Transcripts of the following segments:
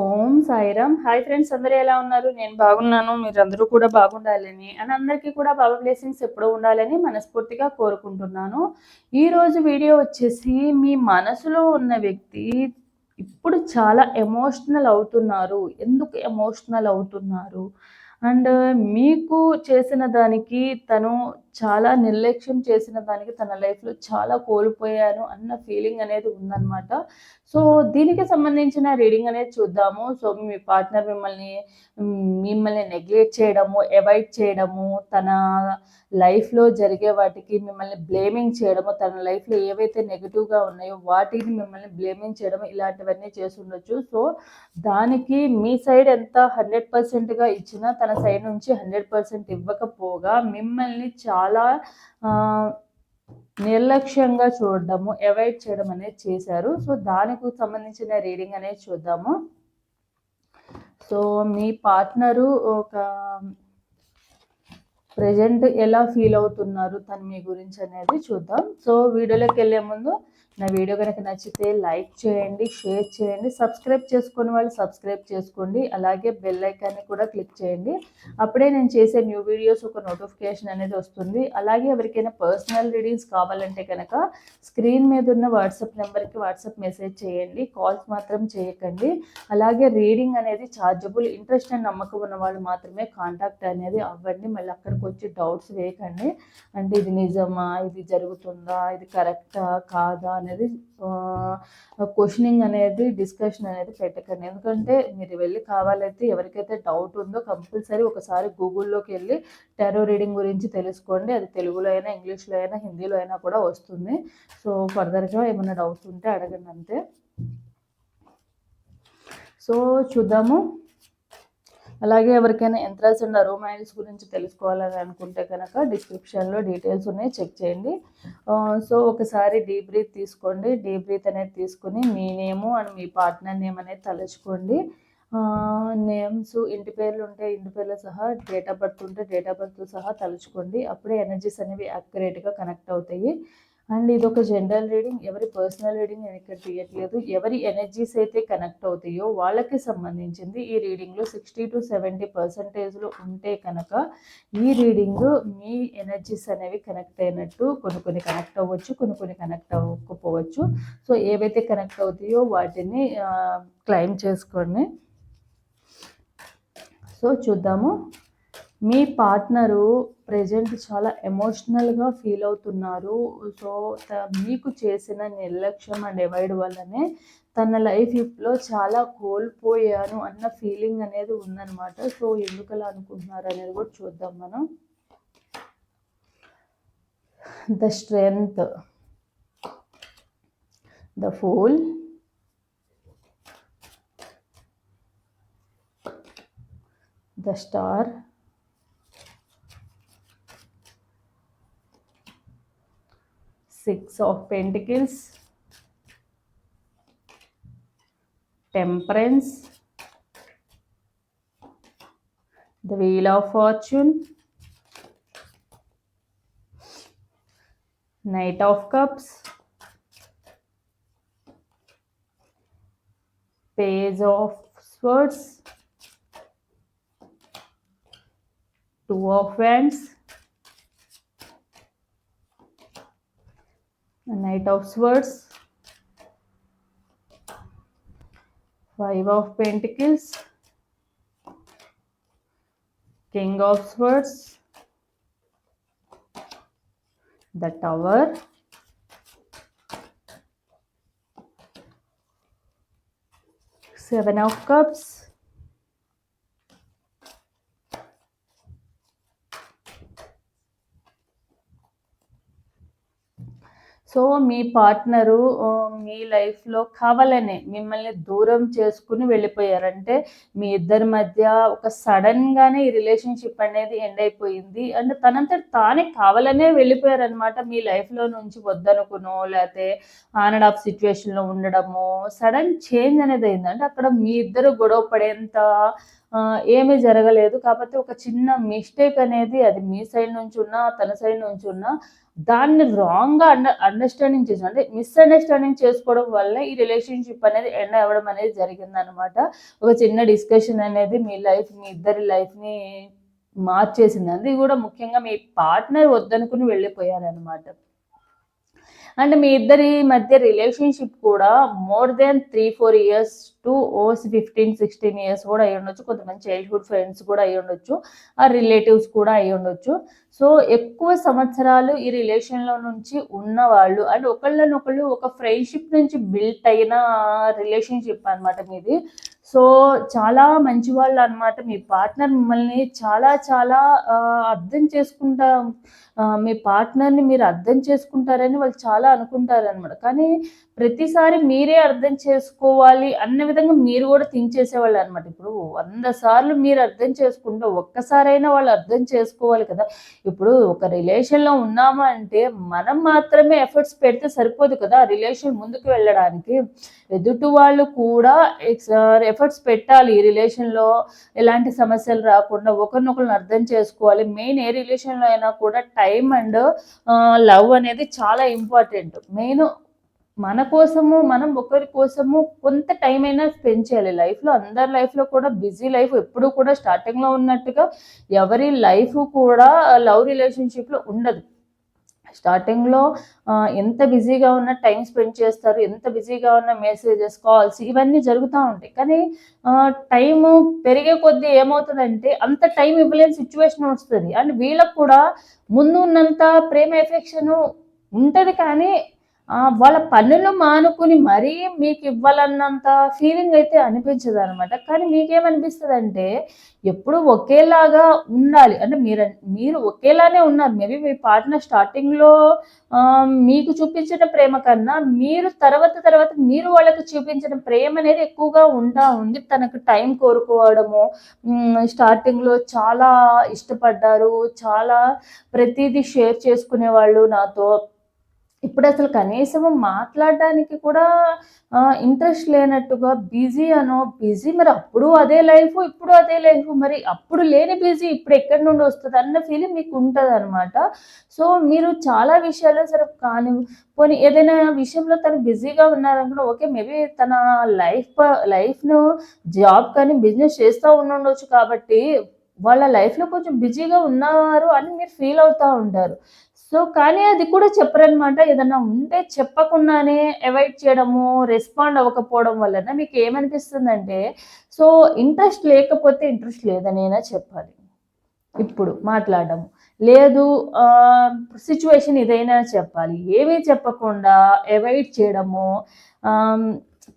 ఓం Sairam. Hi friends అందరూ ఎలా ఉన్నారు? నేను బాగున్నాను మీరు అందరూ కూడా బాగుండాలని అని అందరికీ కూడా బాబా బ్లెస్సింగ్స్ ఎప్పుడూ ఉండాలని మనస్ఫూర్తిగా కోరుకుంటున్నాను. ఈరోజు వీడియో వచ్చేసి మీ మనసులో ఉన్న వ్యక్తి ఇప్పుడు చాలా ఎమోషనల్ అవుతున్నారు. ఎందుకు ఎమోషనల్ అవుతున్నారు? అండ్ మీకు చేసిన దానికి తను చాలా నిర్లక్ష్యం చేసిన దానికి తన లైఫ్లో చాలా కోల్పోయాను అన్న ఫీలింగ్ అనేది ఉందన్నమాట. సో దీనికి సంబంధించిన రీడింగ్ అనేది చూద్దాము. సో మీ పార్ట్నర్ మిమ్మల్ని మిమ్మల్ని నెగ్లెక్ట్ చేయడము అవాయిడ్ చేయడము తన లైఫ్లో జరిగే వాటికి మిమ్మల్ని బ్లేమింగ్ చేయడము తన లైఫ్లో ఏవైతే నెగిటివ్గా ఉన్నాయో వాటిని మిమ్మల్ని బ్లేమింగ్ చేయడం ఇలాంటివన్నీ చేస్తుండొచ్చు. సో దానికి మీ సైడ్ ఎంత హండ్రెడ్ పర్సెంట్గా ఇచ్చినా తన సైడ్ నుంచి హండ్రెడ్ పర్సెంట్ ఇవ్వకపోగా మిమ్మల్ని చాలా నిర్లక్ష్యంగా చూడడము అవాయిడ్ చేయడం అనేది చేశారు. సో దానికి సంబంధించిన రీడింగ్ అనేది చూద్దాము. సో మీ పార్ట్నరు ఒక ప్రజెంట్ ఎలా ఫీల్ అవుతున్నారు తను మీ గురించి అనేది చూద్దాం. సో వీడియోలోకి వెళ్ళే ముందు నా వీడియో కనుక నచ్చితే లైక్ చేయండి షేర్ చేయండి సబ్స్క్రైబ్ చేసుకుని వాళ్ళు సబ్స్క్రైబ్ చేసుకోండి అలాగే బెల్ ఐకాన్ని కూడా క్లిక్ చేయండి. అప్పుడే నేను చేసే న్యూ వీడియోస్ ఒక నోటిఫికేషన్ అనేది వస్తుంది. అలాగే ఎవరికైనా పర్సనల్ రీడింగ్స్ కావాలంటే కనుక స్క్రీన్ మీద ఉన్న వాట్సాప్ నెంబర్కి వాట్సాప్ మెసేజ్ చేయండి కాల్స్ మాత్రం చేయకండి. అలాగే రీడింగ్ అనేది ఛార్జబుల్ ఇంట్రెస్ట్ అండ్ నమ్మకం ఉన్న వాళ్ళు మాత్రమే కాంటాక్ట్ అనేది అవ్వండి. మళ్ళీ అక్కడికి వచ్చి డౌట్స్ వేయకండి. అంటే ఇది నిజమా? ఇది జరుగుతుందా? ఇది కరెక్టా? కాదా? అనేది క్వశ్చనింగ్ అనేది డిస్కషన్ అనేది పెట్టకండి. ఎందుకంటే మీరు వెళ్ళి కావాలైతే ఎవరికైతే డౌట్ ఉందో కంపల్సరీ ఒకసారి గూగుల్లోకి వెళ్ళి టెరో రీడింగ్ గురించి తెలుసుకోండి. అది తెలుగులో అయినా ఇంగ్లీష్లో అయినా హిందీలో అయినా కూడా వస్తుంది. సో ఫర్దర్గా ఏమైనా డౌట్స్ ఉంటే అడగండి అంతే. సో చూద్దాము. అలాగే ఎవరికైనా ఎంట్రన్స్ ఉన్న రూమ్ రొమాన్స్ గురించి తెలుసుకోవాలని అనుకుంటే కనుక డిస్క్రిప్షన్లో డీటెయిల్స్ ఉన్నాయి చెక్ చేయండి. సో ఒకసారి డీ బ్రీత్ తీసుకోండి. డీ బ్రీత్ అనేది తీసుకుని మీ నేము అండ్ మీ పార్ట్నర్ నేమ్ అనేది తలుచుకోండి. నేమ్స్ ఇంటి పేర్లు ఉంటే ఇంటి పేర్లు సహా డేట్ ఆఫ్ బర్త్ ఉంటే డేట్ ఆఫ్ బర్త్ సహా తలుచుకోండి. అప్పుడే ఎనర్జీస్ అనేవి అక్యురేట్గా కనెక్ట్ అవుతాయి. అండ్ ఇది ఒక జనరల్ రీడింగ్ ఎవరి పర్సనల్ రీడింగ్ నేను ఇక్కడ తీయట్లేదు. ఎవరి ఎనర్జీస్ అయితే కనెక్ట్ అవుతాయో వాళ్ళకి సంబంధించింది. ఈ రీడింగ్లో సిక్స్టీ టు సెవెంటీ పర్సంటేజ్లో ఉంటే కనుక ఈ రీడింగ్ మీ ఎనర్జీస్ అనేవి కనెక్ట్ అయినట్టు కొన్ని కొన్ని కనెక్ట్ అవ్వచ్చు కొన్ని కొన్ని కనెక్ట్ అవ్వకపోవచ్చు. సో ఏవైతే కనెక్ట్ అవుతాయో వాటిని క్లైమ్ చేసుకోండి. సో చూద్దాము. మీ పార్ట్నరు ప్రజెంట్ చాలా ఎమోషనల్గా ఫీల్ అవుతున్నారు. సో మీకు చేసిన నిర్లక్ష్యం అండ్ అవాయిడ్ వల్లనే తన లైఫ్లో చాలా కోల్పోయాను అన్న ఫీలింగ్ అనేది ఉందన్నమాట. సో ఎందుకలా అనుకుంటున్నారు అనేది కూడా చూద్దాం మనం. The strength. The fool. The star. Six of Pentacles, Temperance, the Wheel of Fortune, Knight of Cups, Page of Swords, Two of Wands, Knight of Swords, Five of Pentacles, King of Swords, the Tower, Seven of Cups, so me partner మీ లైఫ్లో కావాలనే మిమ్మల్ని దూరం చేసుకుని వెళ్ళిపోయారంటే మీ ఇద్దరి మధ్య ఒక సడన్గానే ఈ రిలేషన్షిప్ అనేది ఎండ్ అయిపోయింది. అండ్ తనంతట తానే కావాలనే వెళ్ళిపోయారనమాట మీ లైఫ్లో నుంచి వద్దనుకునో లేకపోతే ఆన్ అండ్ ఆఫ్ సిచ్యువేషన్లో ఉండడము సడన్ చేంజ్ అనేది అయింది అంటే అక్కడ మీ ఇద్దరు గొడవ పడేంత ఏమీ జరగలేదు. కాకపోతే ఒక చిన్న మిస్టేక్ అనేది అది మీ సైడ్ నుంచి ఉన్నా తన సైడ్ నుంచి ఉన్నా దాన్ని రాంగ్గా అండర్ అండర్స్టాండింగ్ చేసిన అంటే మిస్అండర్స్టాండింగ్ చేసుకోవడం వల్ల ఈ రిలేషన్షిప్ అనేది ఎండ్ అవ్వడం అనేది జరిగిందనమాట ఒక చిన్న డిస్కషన్ అనేది మీ లైఫ్ మీ ఇద్దరి లైఫ్ని మార్చేసింది. అది కూడా ముఖ్యంగా మీ పార్ట్నర్ వద్దనుకుని వెళ్ళిపోయారనమాట అండ్ మీ ఇద్దరి మధ్య రిలేషన్షిప్ కూడా more than three four years to ఓస్ ఫిఫ్టీన్ సిక్స్టీన్ ఇయర్స్ కూడా అయి ఉండొచ్చు. కొంతమంది చైల్డ్హుడ్ ఫ్రెండ్స్ కూడా అయి ఉండొచ్చు. ఆ రిలేటివ్స్ కూడా అయి ఉండొచ్చు. సో ఎక్కువ సంవత్సరాలు ఈ రిలేషన్లో నుంచి ఉన్నవాళ్ళు అండ్ ఒకళ్ళనొకళ్ళు ఒక ఫ్రెండ్షిప్ నుంచి బిల్ట్ అయిన రిలేషన్షిప్ అన్నమాట మీది. సో చాలా మంచి వాళ్ళు అనమాట మీ పార్ట్నర్ మిమ్మల్ని చాలా చాలా అర్థం చేసుకుంటా మీ పార్ట్నర్ని మీరు అర్థం చేసుకుంటారని వాళ్ళు చాలా అనుకుంటారనమాట కానీ ప్రతిసారి మీరే అర్థం చేసుకోవాలి అన్న విధంగా మీరు కూడా థింక్ చేసేవాళ్ళు అనమాట ఇప్పుడు వంద సార్లు మీరు అర్థం చేసుకుంటే ఒక్కసారైనా వాళ్ళు అర్థం చేసుకోవాలి కదా. ఇప్పుడు ఒక రిలేషన్లో ఉన్నామా అంటే మనం మాత్రమే ఎఫర్ట్స్ పెడితే సరిపోదు కదా. రిలేషన్ ముందుకు వెళ్ళడానికి ఎదుటి వాళ్ళు కూడా ఎఫర్ట్స్ పెట్టాలి ఈ రిలేషన్లో ఎలాంటి సమస్యలు రాకుండా ఒకరినొకరిని అర్థం చేసుకోవాలి. మెయిన్ ఏ రిలేషన్లో అయినా కూడా టైం అండ్ లవ్ అనేది చాలా ఇంపార్టెంట్. మెయిన్ మన కోసము మనం ఒకరి కోసము కొంత టైం అయినా స్పెండ్ చేయాలి. లైఫ్లో అందరి లైఫ్లో కూడా బిజీ లైఫ్ ఎప్పుడు కూడా స్టార్టింగ్లో ఉన్నట్టుగా ఎవరి లైఫ్ కూడా లవ్ రిలేషన్షిప్లో ఉండదు. స్టార్టింగ్లో ఎంత బిజీగా ఉన్న టైం స్పెండ్ చేస్తారు ఎంత బిజీగా ఉన్న మెసేజెస్ కాల్స్ ఇవన్నీ జరుగుతూ ఉంటాయి. కానీ టైము పెరిగే కొద్దీ ఏమవుతుందంటే అంత టైం ఇవ్వలేని సిచ్యువేషన్ వస్తుంది. అండ్ వీళ్ళకు కూడా ముందు ఉన్నంత ప్రేమ ఎఫెక్షన్ ఉంటుంది కానీ వాళ్ళ పనులు మానుకుని మరీ మీకు ఇవ్వాలన్నంత ఫీలింగ్ అయితే అనిపించదు అనమాట కానీ మీకేమనిపిస్తుంది అంటే ఎప్పుడు ఒకేలాగా ఉండాలి. అంటే మీరు మీరు ఒకేలానే ఉన్నారు. మేబీ మీ పార్ట్నర్ స్టార్టింగ్లో మీకు చూపించిన ప్రేమ కన్నా మీరు తర్వాత తర్వాత మీరు వాళ్ళకి చూపించిన ప్రేమ అనేది ఎక్కువగా ఉంటా ఉంది. తనకు టైం కోరుకోవడము స్టార్టింగ్లో చాలా ఇష్టపడ్డారు. చాలా ప్రతిదీ షేర్ చేసుకునేవాళ్ళు నాతో. ఇప్పుడు అసలు కనీసం మాట్లాడడానికి కూడా ఇంట్రెస్ట్ లేనట్టుగా బిజీ అనో బిజీ మరి అప్పుడు అదే లైఫ్ ఇప్పుడు అదే లైఫ్ మరి అప్పుడు లేని బిజీ ఇప్పుడు ఎక్కడి నుండి వస్తుంది అన్న ఫీలింగ్ మీకు ఉంటుంది అనమాట సో మీరు చాలా విషయాల్లో సరే కానీ పోనీ ఏదైనా విషయంలో తను బిజీగా ఉన్నారనుకున్న ఓకే మేబీ తన లైఫ్ లైఫ్ను జాబ్ కానీ బిజినెస్ చేస్తూ ఉండొచ్చు కాబట్టి వాళ్ళ లైఫ్లో కొంచెం బిజీగా ఉన్నారు అని మీరు ఫీల్ అవుతూ ఉంటారు. సో కానీ అది కూడా చెప్పరనమాట ఏదన్నా ఉంటే చెప్పకుండానే అవాయిడ్ చేయడము రెస్పాండ్ అవ్వకపోవడం వలన మీకు ఏమనిపిస్తుందంటే సో ఇంట్రెస్ట్ లేకపోతే ఇంట్రెస్ట్ లేదనైనా చెప్పాలి. ఇప్పుడు మాట్లాడడం లేదు సిచ్యువేషన్ ఇదైనా చెప్పాలి. ఏమీ చెప్పకుండా అవాయిడ్ చేయడము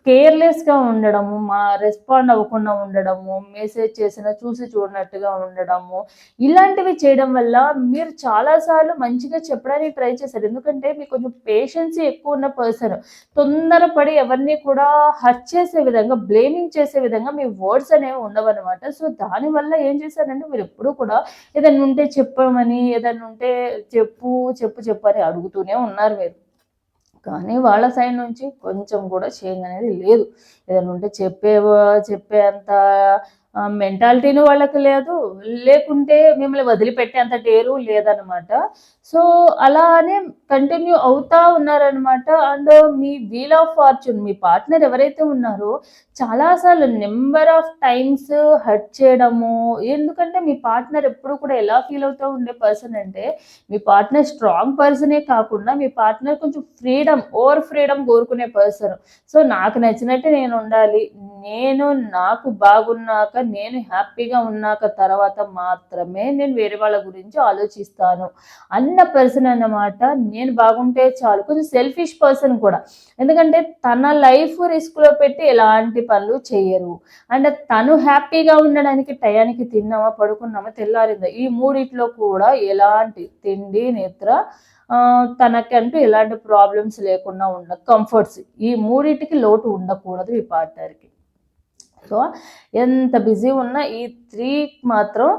కేర్లెస్గా ఉండడము మా రెస్పాండ్ అవ్వకుండా ఉండడము మెసేజ్ చేసిన చూసి చూడనట్టుగా ఉండడము ఇలాంటివి చేయడం వల్ల మీరు చాలాసార్లు మంచిగా చెప్పడానికి ట్రై చేశారు. ఎందుకంటే మీకు కొంచెం పేషెన్స్ ఎక్కువ ఉన్న పర్సన్ తొందరపడి ఎవరిని కూడా హర్ట్ చేసే విధంగా బ్లేమింగ్ చేసే విధంగా మీ వర్డ్స్ అనేవి ఉండవన్నమాట. సో దానివల్ల ఏం చేశారంటే మీరు ఎప్పుడూ కూడా ఏదైనా ఉంటే చెప్పమని ఏదైనా ఉంటే చెప్పు చెప్పు చెప్పు అని అడుగుతూనే ఉన్నారు మీరు. కానీ వాళ్ళ సైడ్ నుంచి కొంచెం కూడా చేంజ్ అనేది లేదు. ఏదైనా ఉంటే చెప్పే చెప్పేంత మెంటాలిటీను వాళ్ళకి లేదు లేకుంటే మిమ్మల్ని వదిలిపెట్టేంత డేరు లేదనమాట సో అలానే కంటిన్యూ అవుతా ఉన్నారనమాట అండ్ మీ వీల్ ఆఫ్ ఫార్చ్యూన్ మీ పార్ట్నర్ ఎవరైతే ఉన్నారో చాలాసార్లు నెంబర్ ఆఫ్ టైమ్స్ హర్ట్ చేయడము ఎందుకంటే మీ పార్ట్నర్ ఎప్పుడు కూడా ఎలా ఫీల్ అవుతూ ఉండే పర్సన్ అంటే మీ పార్ట్నర్ స్ట్రాంగ్ పర్సనే కాకుండా మీ పార్ట్నర్ కొంచెం ఫ్రీడమ్ ఓవర్ ఫ్రీడమ్ కోరుకునే పర్సన్ సో నాకు నచ్చినట్టు నేను ఉండాలి. నేను నాకు బాగున్నాక నేను హ్యాపీగా ఉన్నాక తర్వాత మాత్రమే నేను వేరే వాళ్ళ గురించి ఆలోచిస్తాను అన్న పర్సన్ అన్నమాట నేను బాగుంటే చాలు. కొంచెం సెల్ఫిష్ పర్సన్ కూడా. ఎందుకంటే తన లైఫ్ రిస్క్లో పెట్టి ఎలాంటి పనులు చేయరు. అండ్ తను హ్యాపీగా ఉండడానికి టయానికి తిన్నామా పడుకున్నామా తెల్లారిందా ఈ మూడిట్లో కూడా ఎలాంటి తిండి నిద్ర తనకంటూ ఎలాంటి ప్రాబ్లమ్స్ లేకుండా ఉండ కంఫర్ట్స్ ఈ మూడింటికి లోటు ఉండకూడదు ఈ పార్ట్నర్కి సో ఎంత బిజీ ఉన్నా ఈ త్రీ మాత్రం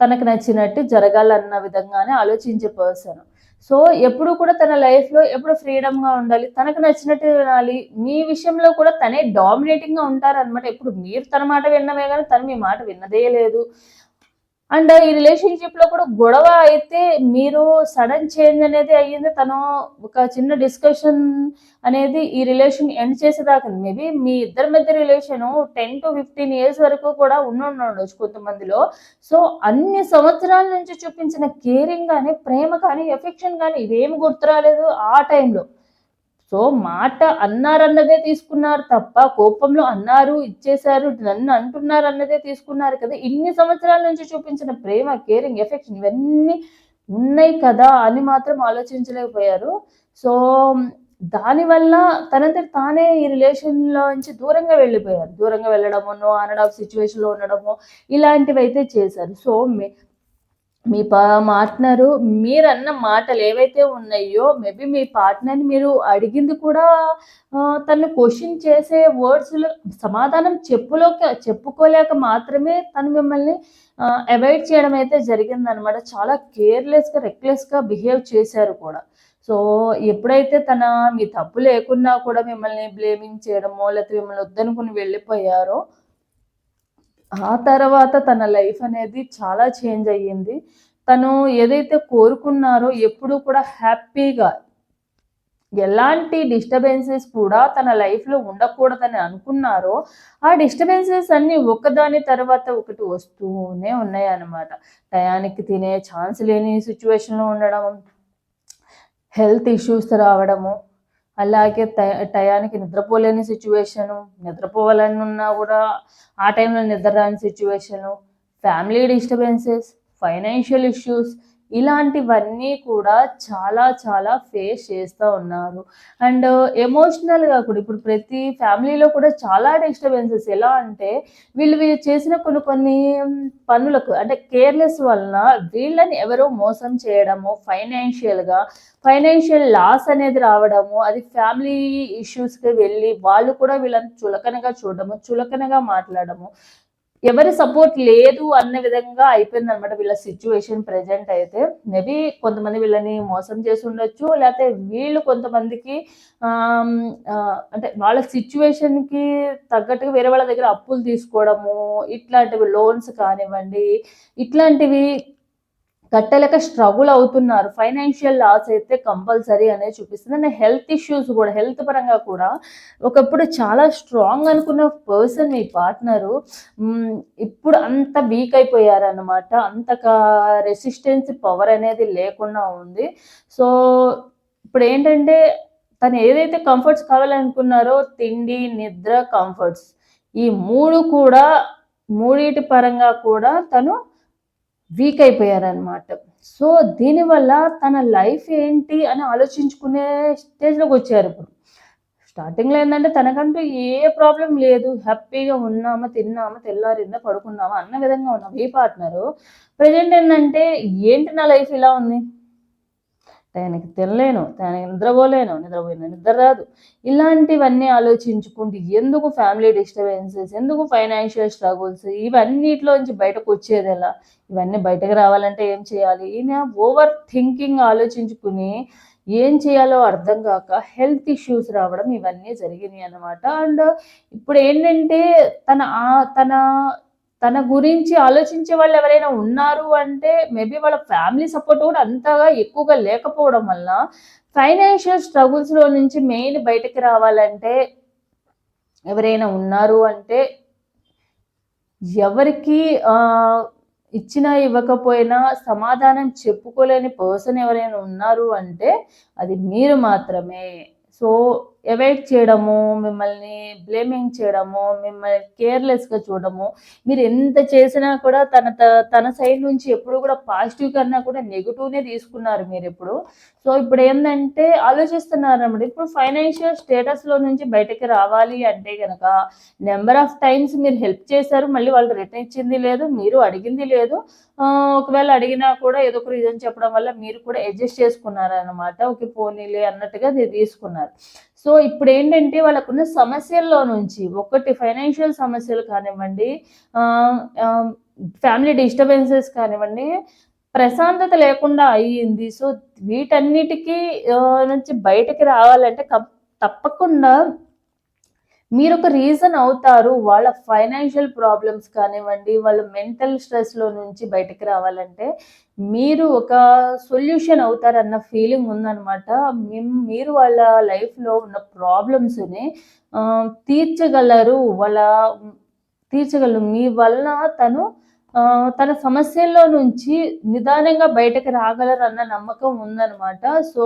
తనకు నచ్చినట్టు జరగాలన్న విధంగానే ఆలోచించే పర్సన్. సో ఎప్పుడు కూడా తన లైఫ్లో ఎప్పుడు ఫ్రీడమ్గా ఉండాలి తనకు నచ్చినట్టు వినాలి మీ విషయంలో కూడా తనే డామినేటింగ్గా ఉంటారనమాట ఎప్పుడు మీరు తన మాట విన్నమే కానీ తను మీ మాట విన్నదే లేదు. అండ్ ఈ రిలేషన్షిప్లో కూడా గొడవ అయితే మీరు సడన్ చేంజ్ అనేది అయ్యింది. తను ఒక చిన్న డిస్కషన్ అనేది ఈ రిలేషన్ ఎండ్ చేసేదాకా మేబీ మీ ఇద్దరి మధ్య relation ten to fifteen years వరకు కూడా ఉండి ఉండొచ్చు కొంతమందిలో. సో అన్ని సంవత్సరాల నుంచి చూపించిన కేరింగ్ కానీ ప్రేమ కానీ ఎఫెక్షన్ కానీ ఇవేమి గుర్తురాలేదు ఆ టైంలో సో మాట అన్నారన్నదే తీసుకున్నారు తప్ప కోపంలో అన్నారు ఇచ్చేశారు నన్ను అంటున్నారు అన్నదే తీసుకున్నారు కదా. ఇన్ని సంవత్సరాల నుంచి చూపించిన ప్రేమ కేరింగ్ ఎఫెక్షన్ ఇవన్నీ ఉన్నాయి కదా అని మాత్రం ఆలోచించలేకపోయారు. సో దానివల్ల తనంతటి తానే ఈ రిలేషన్లో నుంచి దూరంగా వెళ్ళిపోయారు. దూరంగా వెళ్ళడమో నో అనడ్ ఆఫ్ సిచ్యువేషన్లో ఉండడమో ఇలాంటివి అయితే చేశారు. సో మీ పా పార్ట్నరు మీరన్న మాటలు ఏవైతే ఉన్నాయో మేబీ మీ పార్ట్నర్ని మీరు అడిగింది కూడా తను క్వశ్చన్ చేసే వర్డ్స్లో సమాధానం చెప్పులోక చెప్పుకోలేక మాత్రమే తను మిమ్మల్ని అవాయిడ్ చేయడం అయితే జరిగిందనమాట. చాలా కేర్లెస్గా రెక్లెస్గా బిహేవ్ చేశారు కూడా. సో ఎప్పుడైతే తన మీ తప్పు లేకున్నా కూడా మిమ్మల్ని బ్లేమింగ్ చేయడమో లేకపోతే మిమ్మల్ని వద్దనుకుని వెళ్ళిపోయారో ఆ తర్వాత తన లైఫ్ అనేది చాలా చేంజ్ అయ్యింది. తను ఏదైతే కోరుకున్నారో ఎప్పుడూ కూడా హ్యాపీగా ఎలాంటి డిస్టర్బెన్సెస్ కూడా తన లైఫ్లో ఉండకూడదని అనుకున్నారో ఆ డిస్టర్బెన్సెస్ అన్నీ ఒకదాని తర్వాత ఒకటి వస్తూనే ఉన్నాయి అన్నమాట టయానికి తినే ఛాన్స్ లేని సిచ్యువేషన్లో ఉండడం హెల్త్ ఇష్యూస్ రావడము అలాగే టయానికి నిద్రపోలేని సిచ్యువేషను నిద్రపోవాలని ఉన్నా కూడా ఆ టైంలో నిద్ర రాని situation family disturbances financial issues ఇలాంటివన్నీ కూడా చాలా చాలా ఫేస్ చేస్తూ ఉన్నారు. అండ్ ఎమోషనల్గా కూడా ఇప్పుడు ప్రతి ఫ్యామిలీలో కూడా చాలా డిస్టర్బెన్సెస్ ఎలా అంటే వీళ్ళు వీళ్ళు చేసిన కొన్ని కొన్ని పనులకు అంటే కేర్లెస్ వలన వీళ్ళని ఎవరో మోసం చేయడము ఫైనాన్షియల్గా ఫైనాన్షియల్ లాస్ అనేది రావడము అది ఫ్యామిలీ ఇష్యూస్కి వెళ్ళి వాళ్ళు కూడా వీళ్ళని చులకనగా చూడడము చులకనగా మాట్లాడము ఎవరి సపోర్ట్ లేదు అన్న విధంగా అయిపోయింది అనమాట వీళ్ళ సిచ్యువేషన్ ప్రజెంట్ అయితే. మేబీ కొంతమంది వీళ్ళని మోసం చేసి ఉండొచ్చు లేకపోతే వీళ్ళు కొంతమందికి అంటే వాళ్ళ సిచ్యువేషన్కి తగ్గట్టుగా వేరే వాళ్ళ దగ్గర అప్పులు తీసుకోవడము ఇట్లాంటివి లోన్స్ కానివ్వండి ఇట్లాంటివి కట్టలేక స్ట్రగుల్ అవుతున్నారు. ఫైనాన్షియల్ లాస్ అయితే కంపల్సరీ అనేది చూపిస్తుంది. అండ్ హెల్త్ ఇష్యూస్ కూడా హెల్త్ పరంగా కూడా ఒకప్పుడు చాలా స్ట్రాంగ్ అనుకున్న పర్సన్ మీ పార్ట్నరు ఇప్పుడు అంత వీక్ అయిపోయారనమాట అంత రెసిస్టెన్స్ పవర్ అనేది లేకుండా ఉంది. సో ఇప్పుడు ఏంటంటే తను ఏదైతే కంఫర్ట్స్ కావాలనుకున్నారో తిండి నిద్ర కంఫర్ట్స్ ఈ మూడు కూడా మూడిటి పరంగా కూడా తను వీక్ అయిపోయారనమాట సో దీనివల్ల తన లైఫ్ ఏంటి అని ఆలోచించుకునే స్టేజ్లోకి వచ్చారు ఇప్పుడు. స్టార్టింగ్లో ఏంటంటే తనకంటూ ఏ ప్రాబ్లం లేదు. హ్యాపీగా ఉన్నామా తిన్నామా తెల్లారిందా పడుకున్నామా అన్న విధంగా ఉన్నాం. ఏ పార్ట్నరు. ప్రజెంట్ ఏంటంటే ఏంటి నా లైఫ్ ఇలా ఉంది? టైంకి తినలేను టైంకి నిద్రపోలేను నిద్రపోయిన నిద్ర రాదు. ఇలాంటివన్నీ ఆలోచించుకుంటూ ఎందుకు ఫ్యామిలీ డిస్టర్బెన్సెస్ ఎందుకు ఫైనాన్షియల్ స్ట్రగుల్స్ ఇవన్నిటిలోంచి బయటకు వచ్చేది ఎలా? ఇవన్నీ బయటకు రావాలంటే ఏం చేయాలి? ఈయన ఓవర్ థింకింగ్ ఆలోచించుకుని ఏం చేయాలో అర్థం కాక హెల్త్ ఇష్యూస్ రావడం ఇవన్నీ జరిగినాయి అనమాట అండ్ ఇప్పుడు ఏంటంటే తన తన తన గురించి ఆలోచించే వాళ్ళు ఎవరైనా ఉన్నారు అంటే మేబీ వాళ్ళ ఫ్యామిలీ సపోర్ట్ కూడా అంతగా ఎక్కువగా లేకపోవడం వల్ల ఫైనాన్షియల్ స్ట్రగుల్స్లో నుంచి మెయిన్ బయటకు రావాలంటే ఎవరైనా ఉన్నారు అంటే ఎవరికి ఇచ్చినా ఇవ్వకపోయినా సమాధానం చెప్పుకోలేని పర్సన్ ఎవరైనా ఉన్నారు అంటే అది మీరు మాత్రమే. సో అవాయిడ్ చేయడము మిమ్మల్ని బ్లేమింగ్ చేయడము మిమ్మల్ని కేర్లెస్గా చూడడము. మీరు ఎంత చేసినా కూడా తన తన సైడ్ నుంచి ఎప్పుడు కూడా పాజిటివ్ కన్నా కూడా నెగిటివ్నే తీసుకున్నారు మీరు ఇప్పుడు. సో ఇప్పుడు ఏంటంటే ఆలోచిస్తున్నారు అనమాట ఇప్పుడు ఫైనాన్షియల్ స్టేటస్లో నుంచి బయటకి రావాలి అంటే కనుక నెంబర్ ఆఫ్ టైమ్స్ మీరు హెల్ప్ చేశారు మళ్ళీ వాళ్ళు రిటర్న్ ఇచ్చింది లేదు మీరు అడిగింది లేదు. ఒకవేళ అడిగినా కూడా ఏదో ఒక రీజన్ చెప్పడం వల్ల మీరు కూడా అడ్జస్ట్ చేసుకున్నారనమాట ఓకే పోనీలే అన్నట్టుగా తీసుకున్నారు. సో ఇప్పుడు ఏంటంటే వాళ్ళకున్న సమస్యల్లో నుంచి ఒకటి ఫైనాన్షియల్ సమస్యలు కానివ్వండి ఫ్యామిలీ డిస్టర్బెన్సెస్ కానివ్వండి ప్రశాంతత లేకుండా అయ్యింది. సో వీటన్నిటికీ నుంచి బయటకి రావాలంటే తప్పకుండా మీరు ఒక రీజన్ అవుతారు. వాళ్ళ ఫైనాన్షియల్ ప్రాబ్లమ్స్ కానివ్వండి వాళ్ళ మెంటల్ స్ట్రెస్లో నుంచి బయటకు రావాలంటే మీరు ఒక సొల్యూషన్ అవుతారన్న ఫీలింగ్ ఉందన్నమాట. మీరు వాళ్ళ లైఫ్లో ఉన్న ప్రాబ్లమ్స్ని తీర్చగలరు. వాళ్ళ తీర్చగలరు. మీ వలన తను తన సమస్యల్లో నుంచి నిదానంగా బయటకు రాగలరు అన్న నమ్మకం ఉందన్నమాట. సో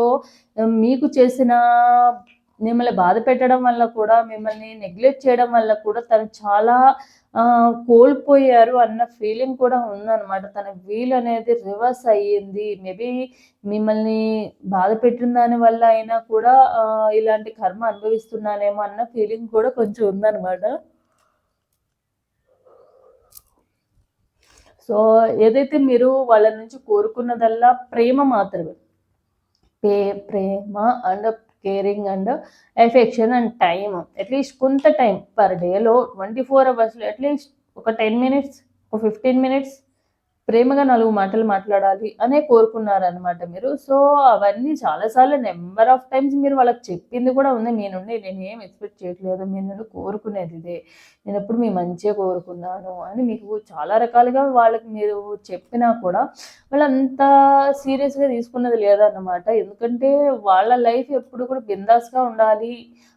మీకు చేసిన మిమ్మల్ని బాధ పెట్టడం వల్ల కూడా మిమ్మల్ని నెగ్లెక్ట్ చేయడం వల్ల కూడా తను చాలా కోల్పోయారు అన్న ఫీలింగ్ కూడా ఉందన్నమాట. తన వీల్ అనేది రివర్స్ అయ్యింది. మేబీ మిమ్మల్ని బాధ పెట్టిన దాని వల్ల అయినా కూడా ఇలాంటి కర్మ అనుభవిస్తున్నానేమో అన్న ఫీలింగ్ కూడా కొంచెం ఉందన్నమాట. సో ఏదైతే మీరు వాళ్ళ నుంచి కోరుకున్నదల్లా ప్రేమ మాత్రమే. పే ప్రేమ and caring and affection and time at least కొంత టైం పర్ డేలో ట్వంటీ ఫోర్ అవర్స్లో అట్లీస్ట్ ఒక టెన్ మినిట్స్ ఒక ఫిఫ్టీన్ మినిట్స్ ప్రేమగా నాలుగు మాటలు మాట్లాడాలి అనే కోరుకున్నారనమాట మీరు. సో అవన్నీ చాలాసార్లు నెంబర్ ఆఫ్ టైమ్స్ మీరు వాళ్ళకి చెప్పింది కూడా ఉంది. మీ నుండి నేను ఏం ఎక్స్పెక్ట్ చేయట్లేదు. మీ నుండి కోరుకునేది ఇదే. నేను ఎప్పుడు మీ మంచిగా కోరుకున్నాను అని మీకు చాలా రకాలుగా వాళ్ళకి మీరు చెప్పినా కూడా వాళ్ళు అంత సీరియస్గా తీసుకున్నది లేదన్నమాట. ఎందుకంటే వాళ్ళ లైఫ్ ఎప్పుడు కూడా బిందాస్గా ఉండాలి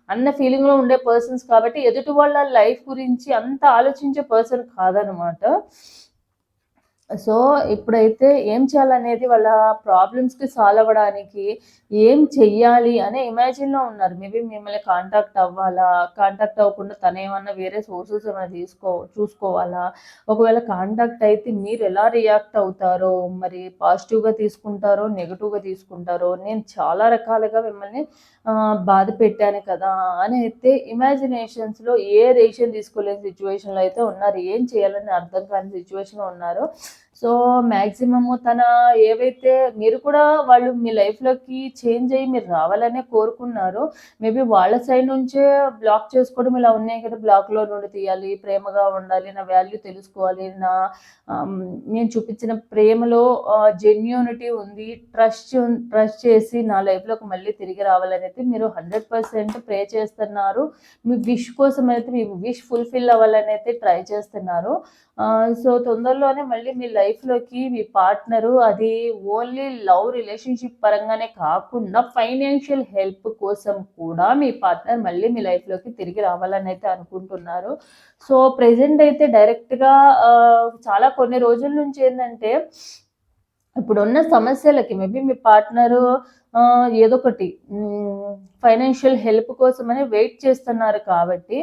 అన్న ఫీలింగ్లో ఉండే పర్సన్స్ కాబట్టి ఎదుటి వాళ్ళ లైఫ్ గురించి అంత ఆలోచించే పర్సన్ కాదనమాట సో ఇప్పుడైతే ఏం చేయాలనేది వాళ్ళ ప్రాబ్లమ్స్కి సాల్వ్ అవ్వడానికి ఏం చెయ్యాలి అనే ఇమాజిన్లో ఉన్నారు. మేబీ మిమ్మల్ని కాంటాక్ట్ అవ్వాలా? కాంటాక్ట్ అవ్వకుండా తన ఏమన్నా వేరే సోర్సెస్ ఏమైనా తీసుకో చూసుకోవాలా? ఒకవేళ కాంటాక్ట్ అయితే మీరు ఎలా రియాక్ట్ అవుతారో మరి పాజిటివ్గా తీసుకుంటారో నెగిటివ్గా తీసుకుంటారో నేను చాలా రకాలుగా మిమ్మల్ని బాధ పెట్టాను కదా అని అయితే ఇమాజినేషన్స్లో ఏ రేషన్ తీసుకోలేని సిచ్యువేషన్లో అయితే ఉన్నారు. ఏం చేయాలని అర్థం కాని సిచ్యువేషన్లో ఉన్నారు. సో మ్యాక్సిమము తన ఏవైతే మీరు కూడా వాళ్ళు మీ లైఫ్లోకి చేంజ్ అయ్యి మీరు రావాలనే కోరుకున్నారు. మేబీ వాళ్ళ సైడ్ నుంచే బ్లాక్ చేసుకోవడం ఇలా ఉన్నాయి కదా బ్లాక్లో నుండి తీయాలి ప్రేమగా ఉండాలి నా వాల్యూ తెలుసుకోవాలి నా నేను చూపించిన ప్రేమలో జెన్యూనిటీ ఉంది ట్రస్ట్ ట్రస్ట్ చేసి నా లైఫ్లోకి మళ్ళీ తిరిగి రావాలనేది మీరు హండ్రెడ్ పర్సెంట్ ప్రే చేస్తున్నారు. మీ విష్ కోసం అయితే మీ విష్ ఫుల్ఫిల్ అవ్వాలని అయితే ట్రై చేస్తున్నారు సో తొందరలోనే మళ్ళీ మీ లైఫ్ లైఫ్లోకి మీ పార్ట్నరు అది ఓన్లీ లవ్ రిలేషన్షిప్ పరంగానే కాకుండా ఫైనాన్షియల్ హెల్ప్ కోసం కూడా మీ పార్ట్నర్ మళ్ళీ మీ లైఫ్లోకి తిరిగి రావాలని అయితే అనుకుంటున్నారు. సో ప్రజెంట్ అయితే డైరెక్ట్గా చాలా కొన్ని రోజుల నుంచి ఏంటంటే ఇప్పుడున్న సమస్యలకి మేబీ మీ పార్ట్నరు ఏదో ఒకటి ఫైనాన్షియల్ హెల్ప్ కోసమని వెయిట్ చేస్తున్నారు కాబట్టి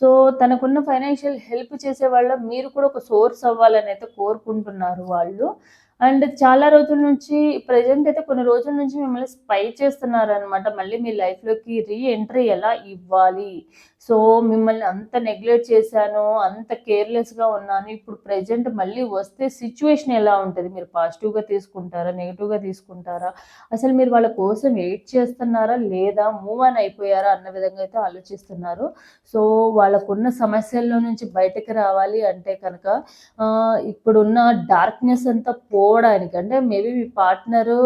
సో తనకున్న ఫైనాన్షియల్ హెల్ప్ చేసే వాళ్ళ మీరు కూడా ఒక సోర్స్ అవ్వాలని అయితే కోరుకుంటున్నారు వాళ్ళు. అండ్ చాలా రోజుల నుంచి ప్రజెంట్ అయితే కొన్ని రోజుల నుంచి మిమ్మల్ని స్పై చేస్తున్నారు అనమాట మళ్ళీ మీ లైఫ్లోకి రీ ఎంట్రీ ఎలా ఇవ్వాలి? సో మిమ్మల్ని అంత నెగ్లెక్ట్ చేశాను అంత కేర్లెస్గా ఉన్నాను. ఇప్పుడు ప్రజెంట్ మళ్ళీ వస్తే సిచ్యువేషన్ ఎలా ఉంటుంది? మీరు పాజిటివ్గా తీసుకుంటారా? నెగిటివ్గా తీసుకుంటారా? అసలు మీరు వాళ్ళ కోసం వెయిట్ చేస్తున్నారా? లేదా మూవ్ ఆన్ అయిపోయారా? అన్న విధంగా అయితే ఆలోచిస్తున్నారు. సో వాళ్ళకున్న సమస్యల్లో నుంచి బయటకు రావాలి అంటే కనుక ఇప్పుడున్న డార్క్నెస్ అంతా పోవడానికి అంటే మేబీ మీ పార్ట్నరు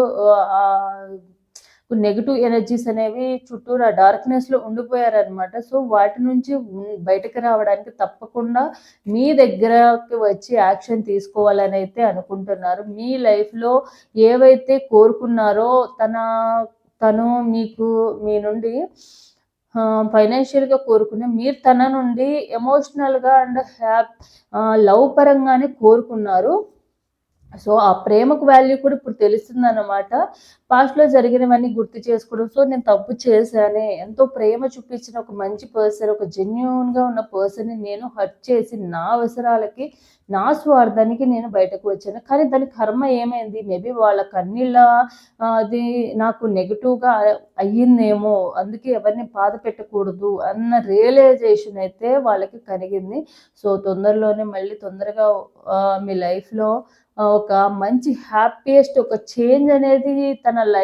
నెగిటివ్ ఎనర్జీస్ అనేవి చుట్టూరా డార్క్నెస్లో ఉండిపోయారనమాట సో వాటి నుంచి బయటకు రావడానికి తప్పకుండా మీ దగ్గరకి వచ్చి యాక్షన్ తీసుకోవాలని అయితే అనుకుంటున్నారు. మీ లైఫ్లో ఏవైతే కోరుకున్నారో తన తను మీకు మీ నుండి ఫైనాన్షియల్గా కోరుకునే మీరు తన నుండి ఎమోషనల్గా అండ్ హ్యాప్ లవ్ పరంగానే కోరుకున్నారు. సో ఆ ప్రేమకు వాల్యూ కూడా ఇప్పుడు తెలుస్తుంది అన్నమాట పాస్ట్లో జరిగినవన్నీ గుర్తు చేసుకోవడం. సో నేను తప్పు చేశానే. ఎంతో ప్రేమ చూపించిన ఒక మంచి పర్సన్ ఒక జెన్యున్గా ఉన్న పర్సన్ని నేను హర్ట్ చేసి నా అవసరాలకి నా స్వార్థానికి నేను బయటకు వచ్చాను. కానీ దాని కర్మ ఏమైంది? మేబీ వాళ్ళ కన్నీళ్ళ అది నాకు నెగిటివ్గా అయ్యిందేమో. అందుకే ఎవరిని బాధ పెట్టకూడదు అన్న రియలైజేషన్ అయితే వాళ్ళకి కలిగింది. సో తొందరలోనే మళ్ళీ తొందరగా మీ లైఫ్లో ఒక మంచి హ్యాపీయెస్ట్ ఒక చేంజ్ అనేది తన లైఫ్